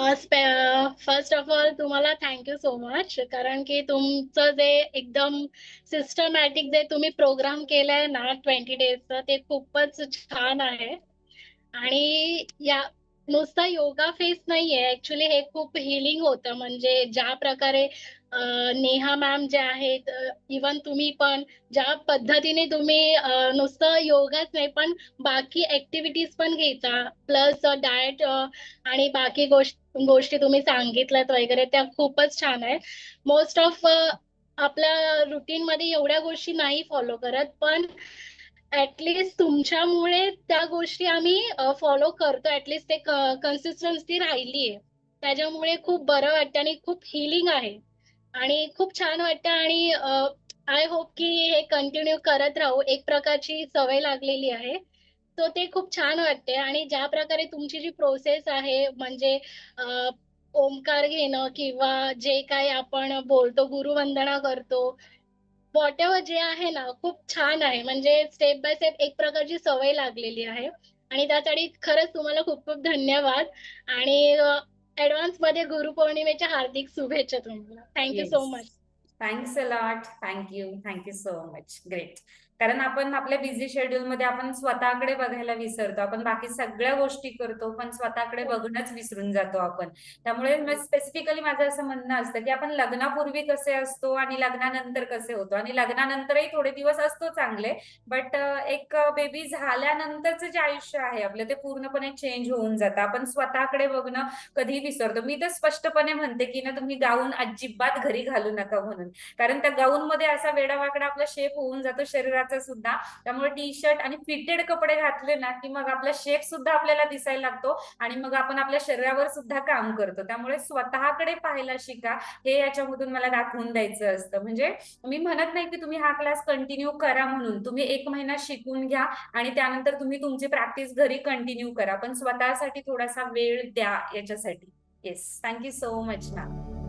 First of all तुम्हाला thank you so much कारण की तुमचं जे एकदम सिस्टमॅटिक जे तुम्ही प्रोग्राम केलाय ना ट्वेंटी डेजचं ते खूपच छान आहे. आणि या नुसता योगा फेस नाहीये. ऍक्च्युली हे खूप हिलिंग होतं. म्हणजे ज्या प्रकारे नेहा मॅम जे आहेत इवन तुम्ही पण ज्या पद्धतीने तुम्ही नुसतं योगाच नाही पण बाकी ऍक्टिव्हिटीज पण घेता. प्लस डाएट आणि बाकी गोष्टी गोष्टी तुम्ही सांगितल्यात वगैरे त्या खूपच छान आहेत. मोस्ट ऑफ आपल्या रुटीन मध्ये एवढ्या गोष्टी नाही फॉलो करत. पण ऍटलिस्ट तुमच्यामुळे त्या गोष्टी आम्ही फॉलो करतो. ऍटलिस्ट ते कन्सिस्टन्सी राहिली आहे त्याच्यामुळे खूप बरं वाटतं आणि खूप हिलिंग आहे. आणि खूप छान वाटतं आणि आय होप की हे कंटिन्यू करत राहू. एक प्रकारची सवय लागलेली आहे. तो ते खूप छान वाटते आणि ज्या प्रकारे तुमची जी प्रोसेस आहे म्हणजे ओंकार घेणं किंवा जे काही आपण बोलतो गुरुवंदना करतो वॉट एव्हर जे आहे ना खूप छान आहे. म्हणजे स्टेप बाय स्टेप एक प्रकारची सवय लागलेली आहे. आणि त्यासाठी खरंच तुम्हाला खूप खूप धन्यवाद. आणि ऍडव्हान्समध्ये गुरुपौर्णिमेच्या हार्दिक शुभेच्छा तुम्हाला. Thank you so. Much thanks a lot thank you thank you so much great कारण आपण आपल्या बिझी शेड्यूल मध्ये आपण स्वतःकडे बघायला विसरतो. आपण बाकी सगळ्या गोष्टी करतो पण स्वतःकडे बघणंच विसरून जातो आपण. त्यामुळे स्पेसिफिकली माझं असं म्हणणं असतं की आपण लग्नापूर्वी कसे असतो आणि लग्नानंतर कसे होतो? आणि लग्नानंतरही थोडे दिवस असतो चांगले बट एक बेबी झाल्यानंतरचं जे आयुष्य आहे आपलं ते पूर्णपणे चेंज होऊन जातं. आपण स्वतःकडे बघणं कधी विसरतो. मी तर स्पष्टपणे म्हणते की ना तुम्ही गाऊन अजिबात घरी घालू नका म्हणून. कारण त्या गाऊन मध्ये असा वेडावाकडा आपला शेप होऊन जातो शरीरात शरीराचा सुद्धा. त्यामुळे टी शर्ट आणि फिटेड कपडे घातले ना की मग आपला शेप सुद्धा आपल्याला दिसायला लागतो आणि मग आपण आपल्या शरीरावर सुद्धा काम करतो. त्यामुळे स्वतःकडे पाहायला शिका. हे याच्यामधून मला दाखवून द्यायचं असतं. म्हणजे मी म्हणत नाही की तुम्ही हा क्लास कंटिन्यू करा म्हणून. तुम्ही एक महिना शिकून घ्या आणि त्यानंतर तुम्ही तुमची प्रॅक्टिस घरी कंटिन्यू करा. पण स्वतःसाठी थोडासा वेळ द्या याच्यासाठी. Yes thank you so much ma'am